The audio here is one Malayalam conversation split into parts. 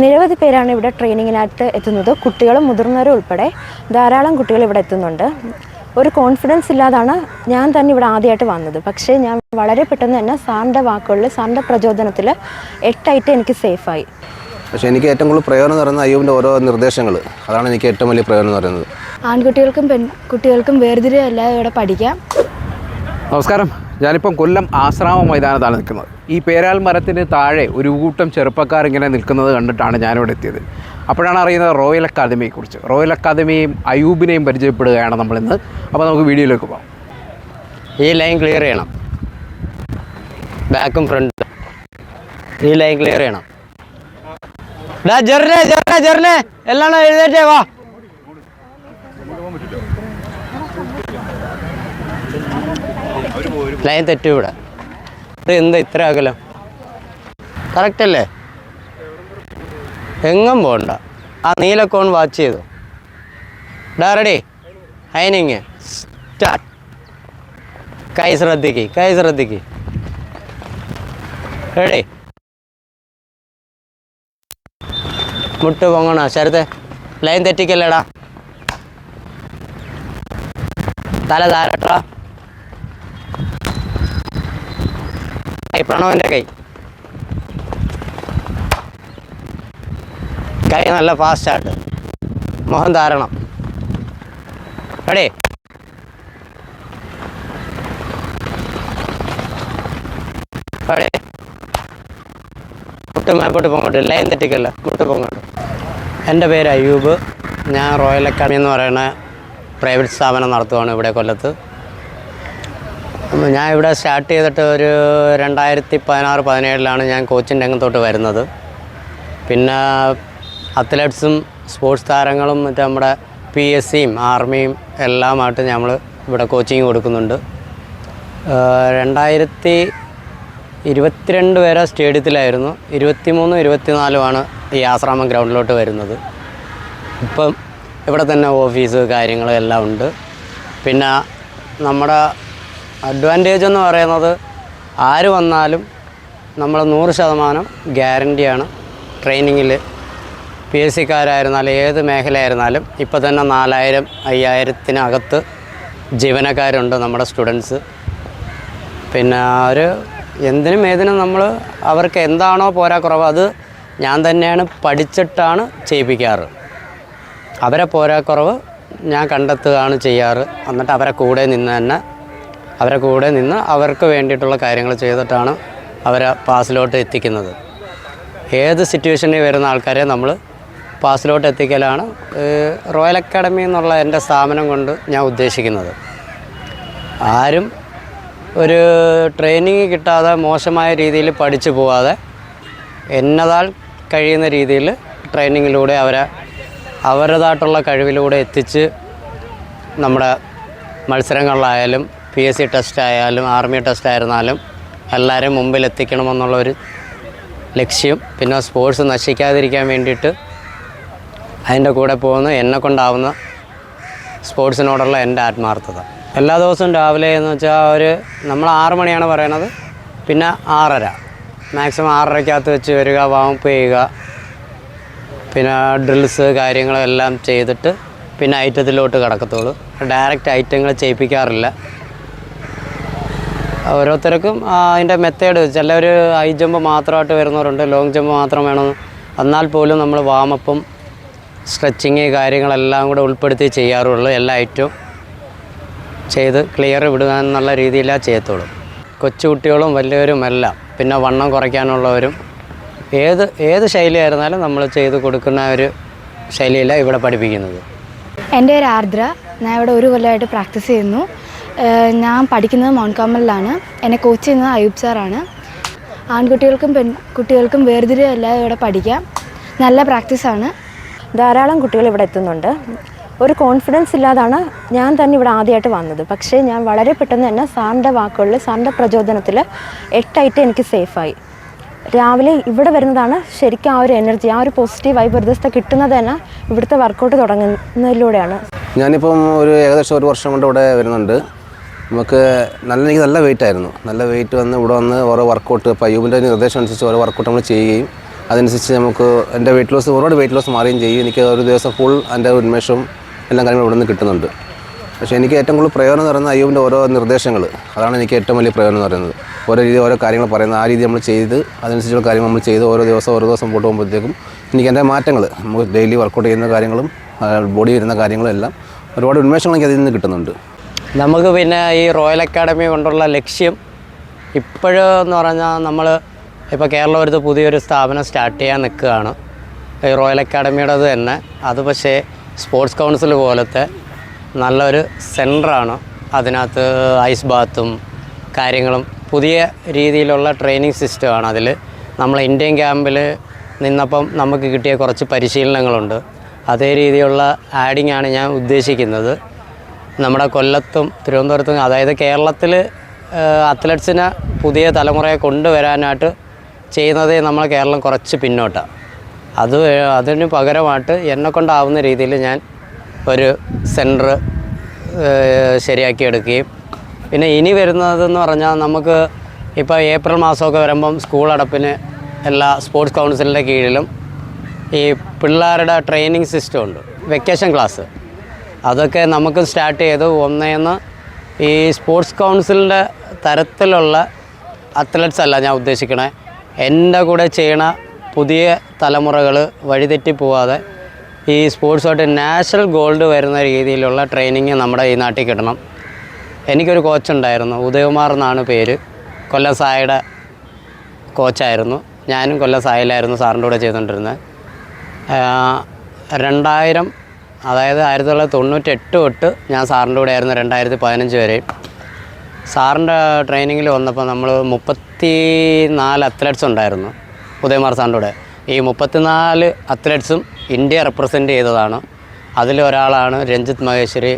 നിരവധി പേരാണ് ഇവിടെ ട്രെയിനിങ്ങിനായിട്ട് എത്തുന്നത്. കുട്ടികളും മുതിർന്നവരും ഉൾപ്പെടെ ധാരാളം കുട്ടികൾ ഇവിടെ എത്തുന്നുണ്ട്. ഒരു കോൺഫിഡൻസ് ഇല്ലാതാണ് ഞാൻ തന്നെ ഇവിടെ ആദ്യമായിട്ട് വന്നത്. പക്ഷേ ഞാൻ വളരെ പെട്ടെന്ന് തന്നെ സാറിന്റെ വാക്കുകളിൽ സാറിന്റെ പ്രചോദനത്തിൽ എട്ടായിട്ട് എനിക്ക് സേഫായി. പക്ഷേ എനിക്ക് ഏറ്റവും കൂടുതൽ പ്രയോജനം എന്ന് പറയുന്നത് അയ്യൂബിന്റെ ഓരോ നിർദ്ദേശങ്ങൾ. അതാണ് എനിക്ക് ഏറ്റവും വലിയ പ്രയോജനം എന്ന് പറയുന്നത്. ആൺകുട്ടികൾക്കും പെൺകുട്ടികൾക്കും വേർതിരിയല്ലാതെ ഇവിടെ പഠിക്കാം. നമസ്കാരം. ഞാനിപ്പം കൊല്ലം ആശ്രാമ മൈതാനത്താണ് നിൽക്കുന്നത്. ഈ പേരാൽ മരത്തിന് താഴെ ഒരു കൂട്ടം ചെറുപ്പക്കാർ ഇങ്ങനെ നിൽക്കുന്നത് കണ്ടിട്ടാണ് ഞാനിവിടെ എത്തിയത്. അപ്പോഴാണ് അറിയുന്നത് റോയൽ അക്കാദമിയെക്കുറിച്ച്. റോയൽ അക്കാദമിയും അയൂബിനെയും പരിചയപ്പെടുകയാണ് നമ്മളിന്ന്. അപ്പോൾ നമുക്ക് വീഡിയോയിലേക്ക് പോകാം. ഈ ലൈൻ ക്ലിയർ ചെയ്യണം. ബാക്കും ഫ്രണ്ട് ഈ ലൈൻ ക്ലിയർ ചെയ്യണം. എല്ലാം എഴുതേറ്റേ വാ. ലൈൻ തെറ്റു ഇവിടെ. എന്താ ഇത്ര അകലം? കറക്റ്റ് അല്ലേ? എങ്ങും പോകണ്ട ആ നീലക്കോൺ വാച്ച് ചെയ്തു? ഡാറഡി ഹൈനിങ് സ്റ്റാർട്ട് കൈ ശ്രദ്ധിക്ക് കൈ ശ്രദ്ധിക്ക്. റെഡി മുട്ട് പൊങ്ങണ? ശരത്തെ ലൈൻ തെറ്റിക്കല്ലേടാ? തല താരട്ടാ കൈ പ്രണവന്റെ കൈ? കൈ നല്ല ഫാസ്റ്റായിട്ട് മുഖം ധാരണം റെഡി? റെഡി? മുട്ട് മേപ്പോട്ട് ലൈൻ തെറ്റിക്കല്ല. മുട്ട് പോകട്ടെ എന്റെ പേര് അയ്യൂബ്. ഞാൻ റോയൽ അക്കാഡമി എന്ന് പറയുന്ന പ്രൈവറ്റ് സ്ഥാപനം നടത്തുവാണ് ഇവിടെ കൊല്ലത്ത്. ഞാൻ ഇവിടെ സ്റ്റാർട്ട് ചെയ്തിട്ട് ഒരു രണ്ടായിരത്തി പതിനാറ് പതിനേഴിലാണ് ഞാൻ കോച്ചിങ് രംഗത്തോട്ട് വരുന്നത്. പിന്നെ അത്ലറ്റ്സും സ്പോർട്സ് താരങ്ങളും മറ്റേ നമ്മുടെ പി എസ് സിയും ആർമിയും എല്ലാമായിട്ട് നമ്മൾ ഇവിടെ കോച്ചിങ് കൊടുക്കുന്നുണ്ട്. രണ്ടായിരത്തി ഇരുപത്തിരണ്ട് പേരെ സ്റ്റേഡിയത്തിലായിരുന്നു. ഇരുപത്തിമൂന്നും ഇരുപത്തിനാലുമാണ് ഈ ആശ്രാമം ഗ്രൗണ്ടിലോട്ട് വരുന്നത്. ഇപ്പം ഇവിടെ തന്നെ ഓഫീസ് കാര്യങ്ങൾ എല്ലാം ഉണ്ട്. പിന്നെ നമ്മുടെ അഡ്വാന്റേജ് എന്ന് പറയുന്നത് ആര് വന്നാലും നമ്മൾ നൂറ് ശതമാനം ഗ്യാരണ്ടിയാണ് ട്രെയിനിങ്ങിൽ. പി എസ് സിക്കാരായിരുന്നാലും ഏത് മേഖലയായിരുന്നാലും ഇപ്പോൾ തന്നെ നാലായിരം അയ്യായിരത്തിനകത്ത് ജീവനക്കാരുണ്ട് നമ്മുടെ സ്റ്റുഡൻസ്. പിന്നെ ഒരു എന്തിനും ഏതിനും നമ്മൾ അവർക്ക് എന്താണോ പോരാ കുറവ് അത് ഞാൻ തന്നെയാണ് പഠിച്ചിട്ടാണ് ചെയ്യിപ്പിക്കാറ്. അവരെ പോരാക്കുറവ് ഞാൻ കണ്ടെത്തുകയാണ് ചെയ്യാറ്. എന്നിട്ട് അവരെ കൂടെ നിന്ന് തന്നെ അവരെ കൂടെ നിന്ന് അവർക്ക് വേണ്ടിയിട്ടുള്ള കാര്യങ്ങൾ ചെയ്തിട്ടാണ് അവരെ പാസിലോട്ട് എത്തിക്കുന്നത്. ഏത് സിറ്റുവേഷനിൽ വരുന്ന ആൾക്കാരെ നമ്മൾ പാസിലോട്ട് എത്തിക്കലാണ് റോയൽ അക്കാഡമി എന്നുള്ള എന്റെ സ്ഥാപനം കൊണ്ട് ഞാൻ ഉദ്ദേശിക്കുന്നത്. ആരും ഒരു ട്രെയിനിങ് കിട്ടാതെ മോശമായ രീതിയിൽ പഠിച്ചു പോവാതെ എന്നതാൽ കഴിയുന്ന രീതിയിൽ ട്രെയിനിങ്ങിലൂടെ അവരെ അവരുടേതായിട്ടുള്ള കഴിവിലൂടെ എത്തിച്ച് നമ്മുടെ മത്സരങ്ങളിലായാലും പി എസ് സി ടെസ്റ്റ് ആയാലും ആർമി ടെസ്റ്റ് ആയിരുന്നാലും എല്ലാവരും മുമ്പിൽ എത്തിക്കണമെന്നുള്ളൊരു ലക്ഷ്യം. പിന്നെ സ്പോർട്സ് നശിക്കാതിരിക്കാൻ വേണ്ടിയിട്ട് അതിന്റെ കൂടെ പോകുന്ന എന്നെ കൊണ്ടാവുന്ന സ്പോർട്സിനോടുള്ള എന്റെ ആത്മാർത്ഥത. എല്ലാ ദിവസവും രാവിലെ എന്ന് വെച്ചാൽ ഒരു നമ്മൾ ആറ് മണിയാണ് പറയണത്. പിന്നെ ആറര. മാക്സിമം ആറരയ്ക്കകത്ത് വെച്ച് വരിക വാമപ്പ് ചെയ്യുക. പിന്നെ ഡ്രിൽസ് കാര്യങ്ങളെല്ലാം ചെയ്തിട്ട് പിന്നെ ഐറ്റത്തിലോട്ട് കിടക്കത്തുള്ളൂ. ഡയറക്റ്റ് ഐറ്റങ്ങൾ ചെയ്യിപ്പിക്കാറില്ല. ഓരോരുത്തർക്കും അതിന്റെ മെത്തേഡ് ചിലർ ഹൈ ജമ്പ് മാത്രമായിട്ട് വരുന്നവരുണ്ട്. ലോങ് ജമ്പ് മാത്രം വേണമെന്ന് എന്നാൽ പോലും നമ്മൾ വാമപ്പും സ്ട്രെച്ചിങ് കാര്യങ്ങളെല്ലാം കൂടെ ഉൾപ്പെടുത്തി ചെയ്യാറുള്ളൂ എല്ലാ ഐറ്റവും ചെയ്ത് ക്ലിയർ വിടുക എന്നുള്ള രീതിയിലാണ് ചെയ്യത്തുള്ളൂ. കൊച്ചുകുട്ടികളും വലിയവരും എല്ലാം പിന്നെ വണ്ണം കുറയ്ക്കാനുള്ളവരും. ഏത് ഏത് ശൈലിയായിരുന്നാലും നമ്മൾ ചെയ്ത് കൊടുക്കുന്ന ഒരു ശൈലിയിലാണ് ഇവിടെ പഠിപ്പിക്കുന്നത്. എന്റെ പേര് ആർദ്ര. ഞാൻ ഇവിടെ ഒരു കൊല്ലമായിട്ട് പ്രാക്ടീസ് ചെയ്യുന്നു. ഞാൻ പഠിക്കുന്നത് മൗണ്ട് കാമലിലാണ് എന്നെ കോച്ച് ചെയ്യുന്നത് അയൂബ് സാറാണ് ആൺകുട്ടികൾക്കും പെൺകുട്ടികൾക്കും വേർതിരിവല്ലാതെ ഇവിടെ പഠിക്കാം. നല്ല പ്രാക്ടീസാണ് ധാരാളം കുട്ടികൾ ഇവിടെ എത്തുന്നുണ്ട്. ഒരു കോൺഫിഡൻസ് ഇല്ലാതാണ് ഞാൻ തന്നെ ഇവിടെ ആദ്യമായിട്ട് വന്നത്. പക്ഷേ ഞാൻ വളരെ പെട്ടെന്ന് തന്നെ സാറിന്റെ വാക്കുകളിൽ സാറിന്റെ പ്രചോദനത്തിൽ എട്ടായിട്ട് എനിക്ക് സേഫായി രാവിലെ ഇവിടെ വരുന്നതാണ് ശരിക്കും ആ ഒരു എനർജി ആ ഒരു പോസിറ്റീവ് വൈബ് ഒരു ദിവസത്തെ കിട്ടുന്നത് തന്നെ ഇവിടുത്തെ വർക്കൗട്ട് തുടങ്ങുന്നതിലൂടെയാണ്. ഞാനിപ്പം ഒരു ഏകദേശം ഒരു വർഷം കൊണ്ട് ഇവിടെ വരുന്നുണ്ട്. നമുക്ക് നല്ല എനിക്ക് നല്ല വെയിറ്റ് ആയിരുന്നു. നല്ല വെയിറ്റ് വന്ന് ഇവിടെ വന്ന് ഓരോ വർക്കൗട്ട് ഇപ്പോൾ അയ്യൂബിന്റെ നിർദ്ദേശം അനുസരിച്ച് ഓരോ വർക്കൗട്ട് നമ്മൾ ചെയ്യുകയും അതനുസരിച്ച് നമുക്ക് എന്റെ വെയിറ്റ് ലോസ് ഒരുപാട് വെയിറ്റ് ലോസ് മാറുകയും ചെയ്യും. എനിക്ക് ഒരു ദിവസം ഫുൾ എന്റെ ഉന്മേഷവും എല്ലാം കാര്യങ്ങളും ഇവിടെ നിന്ന് കിട്ടുന്നുണ്ട്. പക്ഷേ എനിക്ക് ഏറ്റവും കൂടുതൽ പ്രയോജനം എന്ന് പറയുന്നത് അയ്യൂബിന്റെ ഓരോ നിർദ്ദേശങ്ങൾ അതാണ് എനിക്ക് ഏറ്റവും വലിയ പ്രയോജനം എന്ന് പറയുന്നത്. ഓരോ രീതി ഓരോ കാര്യങ്ങൾ പറയുന്നത് ആ രീതി നമ്മൾ ചെയ്ത് അതനുസരിച്ചുള്ള കാര്യങ്ങൾ നമ്മൾ ചെയ്ത് ഓരോ ദിവസം ഓരോ ദിവസം പോട്ട് പോകുമ്പോഴത്തേക്കും എനിക്ക് എന്റെ മാറ്റങ്ങൾ നമുക്ക് ഡെയിലി വർക്കൗട്ട് ചെയ്യുന്ന കാര്യങ്ങളും ബോഡി വരുന്ന കാര്യങ്ങളും എല്ലാം ഒരുപാട് ഉന്മേഷങ്ങൾ എനിക്ക് അതിൽ നിന്ന് കിട്ടുന്നുണ്ട്. നമുക്ക് പിന്നെ ഈ റോയൽ അക്കാഡമി കൊണ്ടുള്ള ലക്ഷ്യം ഇപ്പോഴെന്ന് പറഞ്ഞാൽ നമ്മൾ ഇപ്പോൾ കേരളപുരത്ത് പുതിയൊരു സ്ഥാപനം സ്റ്റാർട്ട് ചെയ്യാൻ നിൽക്കുകയാണ്. ഈ റോയൽ അക്കാഡമിയുടേത് തന്നെ. അത് പക്ഷേ സ്പോർട്സ് കൗൺസിൽ പോലത്തെ നല്ലൊരു സെന്ററാണ് അതിനകത്ത് ഐസ് ബാത്തും കാര്യങ്ങളും പുതിയ രീതിയിലുള്ള ട്രെയിനിങ് സിസ്റ്റമാണ് അതിൽ. നമ്മൾ ഇന്ത്യൻ ക്യാമ്പിൽ നിന്നപ്പം നമുക്ക് കിട്ടിയ കുറച്ച് പരിശീലനങ്ങളുണ്ട്. അതേ രീതിയിലുള്ള ആഡിങ് ആണ് ഞാൻ ഉദ്ദേശിക്കുന്നത്. നമ്മുടെ കൊല്ലത്തും തിരുവനന്തപുരത്തും അതായത് കേരളത്തിൽ അത്ലറ്റ്സിനെ പുതിയ തലമുറയെ കൊണ്ടുവരാനായിട്ട് ചെയ്യുന്നതേ നമ്മൾ കേരളം കുറച്ച് പിന്നോട്ടാണ് അത് അതിന് പകരമായിട്ട് എന്നെ കൊണ്ടാവുന്ന രീതിയിൽ ഞാൻ ഒരു സെന്റർ ശരിയാക്കിയെടുക്കുകയും. പിന്നെ ഇനി വരുന്നതെന്ന് പറഞ്ഞാൽ നമുക്ക് ഇപ്പോൾ ഏപ്രിൽ മാസമൊക്കെ വരുമ്പം സ്കൂൾ അടപ്പിന് എല്ലാ സ്പോർട്സ് കൗൺസിലിന്റെ കീഴിലും ഈ പിള്ളേരുടെ ട്രെയിനിങ് സിസ്റ്റം ഉണ്ട് വെക്കേഷൻ ക്ലാസ്. അതൊക്കെ നമുക്ക് സ്റ്റാർട്ട് ചെയ്ത്. ഒന്നേന്ന് ഈ സ്പോർട്സ് കൗൺസിലിന്റെ തരത്തിലുള്ള അത്ലറ്റ്സ് അല്ല ഞാൻ ഉദ്ദേശിക്കണേ. എന്റെ കൂടെ ചെയ്യണ പുതിയ തലമുറകൾ വഴിതെറ്റി പോവാതെ ഈ സ്പോർട്സുമായിട്ട് നാഷണൽ ഗോൾഡ് വരുന്ന രീതിയിലുള്ള ട്രെയിനിങ് നമ്മുടെ ഈ നാട്ടിൽ കിട്ടണം. എനിക്കൊരു കോച്ചുണ്ടായിരുന്നു ഉദയകുമാർ എന്നാണ് പേര്. കൊല്ലം സായുടെ കോച്ചായിരുന്നു ഞാനും കൊല്ലം സായിലായിരുന്നു സാറിന്റെ കൂടെ ചെയ്തുകൊണ്ടിരുന്നത്. രണ്ടായിരം അതായത് ആയിരത്തി തൊള്ളായിരത്തി തൊണ്ണൂറ്റെട്ട് തൊട്ട് ഞാൻ സാറിന്റെ കൂടെ ആയിരുന്നു രണ്ടായിരത്തി പതിനഞ്ച് വരെയും സാറിന്റെ ട്രെയിനിങ്ങിൽ വന്നപ്പോൾ നമ്മൾ മുപ്പത്തി നാല് അത്ലറ്റ്സ് ഉണ്ടായിരുന്നു ഉദയമാർ സാറിന്റെ കൂടെ. ഈ മുപ്പത്തിനാല് അത്ലറ്റ്സും ഇന്ത്യ റെപ്രസെന്റ് ചെയ്തതാണ്. അതിലൊരാളാണ് രഞ്ജിത്ത് മഹേശ്വരി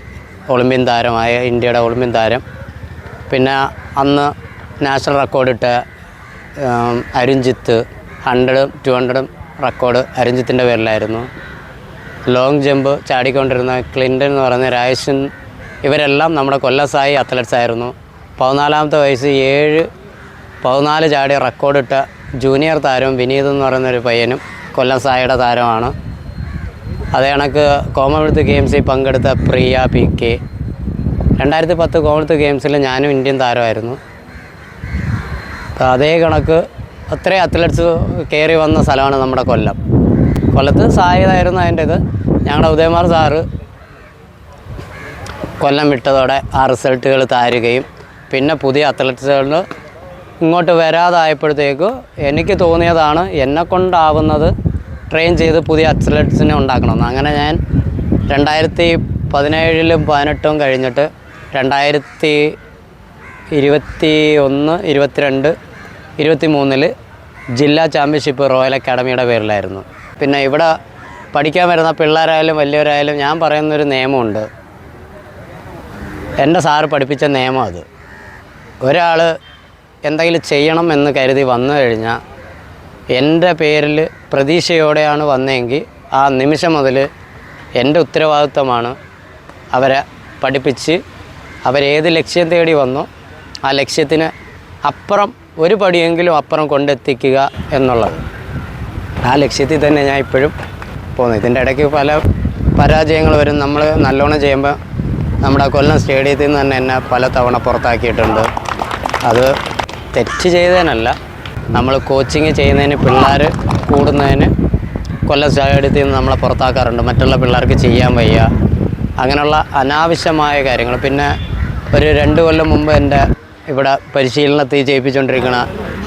ഒളിമ്പ്യൻ താരമായ ഇന്ത്യയുടെ ഒളിമ്പ്യൻ താരം. പിന്നെ അന്ന് നാഷണൽ റെക്കോർഡ് ഇട്ട അരുൺജിത്ത് ഹൺഡ്രഡും ടു ഹൺഡ്രഡും റെക്കോർഡ് അരുൺജിത്തിന്റെ പേരിലായിരുന്നു. ലോങ് ജമ്പ് ചാടിക്കൊണ്ടിരുന്ന ക്ലിന്റൺ എന്ന് പറയുന്ന രാജേഷൻ ഇവരെല്ലാം നമ്മുടെ കൊല്ലസായി അത്ലറ്റ്സ് ആയിരുന്നു. പതിനാലാമത്തെ വയസ്സ് ഏഴ് പതിനാല് ചാടി റെക്കോർഡിട്ട ജൂനിയർ താരം വിനീത് എന്ന് പറയുന്ന ഒരു പയ്യനും കൊല്ലം സായിയുടെ താരമാണ് അതേ കണക്ക് കോമൺവെൽത്ത് ഗെയിംസിൽ പങ്കെടുത്ത പ്രിയ പി കെ. രണ്ടായിരത്തി പത്ത് കോമൺവെൽത്ത് ഗെയിംസിൽ ഞാനും ഇന്ത്യൻ താരമായിരുന്നു. അതേ കണക്ക് അത്രയും അത്ലറ്റ്സ് കയറി വന്ന സ്ഥലമാണ് നമ്മുടെ കൊല്ലം. കൊല്ലത്ത് സായതായിരുന്നു അതിന്റെ ഇത്. ഞങ്ങളുടെ ഉദയമാർ സാറ് കൊല്ലം വിട്ടതോടെ ആ റിസൾട്ടുകൾ താരുകയും പിന്നെ പുതിയ അത്ലറ്റ്സുകൾ ഇങ്ങോട്ട് വരാതായപ്പോഴത്തേക്ക് എനിക്ക് തോന്നിയതാണ് എന്നെ കൊണ്ടാവുന്നത് ട്രെയിൻ ചെയ്ത് പുതിയ അത്ലറ്റ്സിനെ ഉണ്ടാക്കണമെന്ന്. അങ്ങനെ ഞാൻ രണ്ടായിരത്തി പതിനേഴിലും പതിനെട്ടും കഴിഞ്ഞിട്ട് രണ്ടായിരത്തി ഇരുപത്തി ഒന്ന് ഇരുപത്തിരണ്ട് ഇരുപത്തി മൂന്നിൽ ജില്ലാ ചാമ്പ്യൻഷിപ്പ് റോയൽ അക്കാഡമിയുടെ പേരിലായിരുന്നു. പിന്നെ ഇവിടെ പഠിക്കാൻ വരുന്ന പിള്ളേരായാലും വലിയവരായാലും ഞാൻ പറയുന്നൊരു നിയമമുണ്ട്. എന്റെ സാറ് പഠിപ്പിച്ച നിയമം അത്. ഒരാൾ എന്തെങ്കിലും ചെയ്യണം എന്ന് കരുതി വന്നു കഴിഞ്ഞാൽ എന്റെ പേരിൽ പ്രതീക്ഷയോടെയാണ് വന്നതെങ്കിൽ ആ നിമിഷം മുതൽ എന്റെ ഉത്തരവാദിത്വമാണ് അവരെ പഠിപ്പിച്ച് അവരേത് ലക്ഷ്യം തേടി വന്നോ ആ ലക്ഷ്യത്തിന് അപ്പുറം ഒരു പടിയെങ്കിലും അപ്പുറം കൊണ്ടെത്തിക്കുക എന്നുള്ളത്. ആ ലക്ഷ്യത്തിൽ തന്നെ ഞാൻ ഇപ്പോഴും പോകുന്നു. ഇതിന്റെ ഇടയ്ക്ക് പല പരാജയങ്ങൾ വരും. നമ്മൾ നല്ലോണം ചെയ്യുമ്പോൾ നമ്മുടെ കൊല്ലം സ്റ്റേഡിയത്തിൽ നിന്ന് തന്നെ എന്നെ പല തവണ പുറത്താക്കിയിട്ടുണ്ട്. അത് തെറ്റ് ചെയ്തതിനല്ല നമ്മൾ കോച്ചിങ് ചെയ്യുന്നതിന് പിള്ളേർ കൂടുന്നതിന് കൊല്ലം സ്റ്റേഡിയത്തിൽ നിന്ന് നമ്മളെ പുറത്താക്കാറുണ്ട്. മറ്റുള്ള പിള്ളേർക്ക് ചെയ്യാൻ വയ്യ. അങ്ങനെയുള്ള അനാവശ്യമായ കാര്യങ്ങൾ. പിന്നെ ഒരു രണ്ട് കൊല്ലം മുമ്പ് എന്റെ ഇവിടെ പരിശീലനത്തിൽ ചെയ്യിപ്പിച്ചുകൊണ്ടിരിക്കുന്ന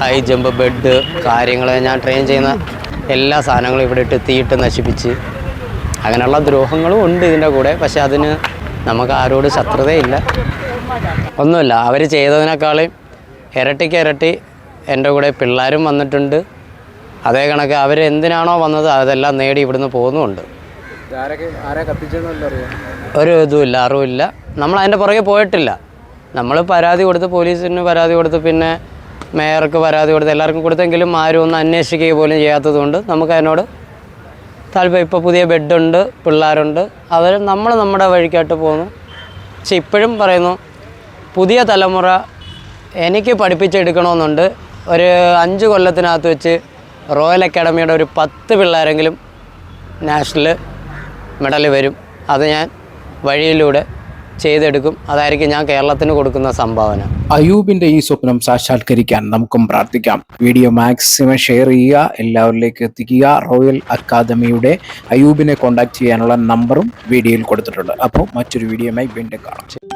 ഹൈ ജമ്പ് ബെഡ് കാര്യങ്ങൾ ഞാൻ ട്രെയിൻ ചെയ്യുന്ന എല്ലാ സാധനങ്ങളും ഇവിടെ ഇട്ട് തീയിട്ട് നശിപ്പിച്ച് അങ്ങനെയുള്ള ദ്രോഹങ്ങളും ഉണ്ട് ഇതിന്റെ കൂടെ പക്ഷെ അതിന് നമുക്ക് ആരോട് ശത്രുതയില്ല. ഒന്നുമില്ല അവർ ചെയ്തതിനേക്കാളും ഇരട്ടിക്ക് ഇരട്ടി എന്റെ കൂടെ പിള്ളേരും വന്നിട്ടുണ്ട്. അതേ കണക്ക് അവർ എന്തിനാണോ വന്നത് അതെല്ലാം നേടി ഇവിടുന്ന് പോകുന്നുമുണ്ട്. ഒരു ഇതുമില്ല അറിവില്ല. നമ്മൾ അതിന്റെ പുറകെ പോയിട്ടില്ല. നമ്മൾ പരാതി കൊടുത്ത് പോലീസിന് പരാതി കൊടുത്ത് പിന്നെ മേയർക്ക് പരാതി കൊടുത്ത് എല്ലാവർക്കും കൊടുത്തെങ്കിലും ആരും ഒന്ന് അന്വേഷിക്കുക പോലും ചെയ്യാത്തത് കൊണ്ട് നമുക്ക് അതിനോട് താല്പര്യം. ഇപ്പോൾ പുതിയ ബെഡുണ്ട് പിള്ളേരുണ്ട്. അവർ നമ്മൾ നമ്മുടെ വഴിക്കായിട്ട് പോകുന്നു. പക്ഷെ ഇപ്പോഴും പറയുന്നു പുതിയ തലമുറ എനിക്ക് പഠിപ്പിച്ചെടുക്കണമെന്നുണ്ട്. ഒരു അഞ്ച് കൊല്ലത്തിനകത്ത് വെച്ച് റോയൽ അക്കാഡമിയുടെ ഒരു പത്ത് പിള്ളേരെങ്കിലും നാഷണൽ മെഡൽ വരും. അത് ഞാൻ വഴിയിലൂടെ ചെയ്തെടുക്കും. അതായിരിക്കും ഞാൻ കേരളത്തിന് കൊടുക്കുന്ന സംഭാവന. അയൂബിന്റെ ഈ സ്വപ്നം സാക്ഷാത്കരിക്കാൻ നമുക്കും പ്രാർത്ഥിക്കാം. വീഡിയോ മാക്സിമം ഷെയർ ചെയ്യുക എല്ലാവരിലേക്ക് എത്തിക്കുക. റോയൽ അക്കാദമിയുടെ അയൂബിനെ കോൺടാക്ട് ചെയ്യാനുള്ള നമ്പറും വീഡിയോയിൽ കൊടുത്തിട്ടുണ്ട്. അപ്പോൾ മറ്റൊരു വീഡിയോയുമായി വീണ്ടും കാണാം.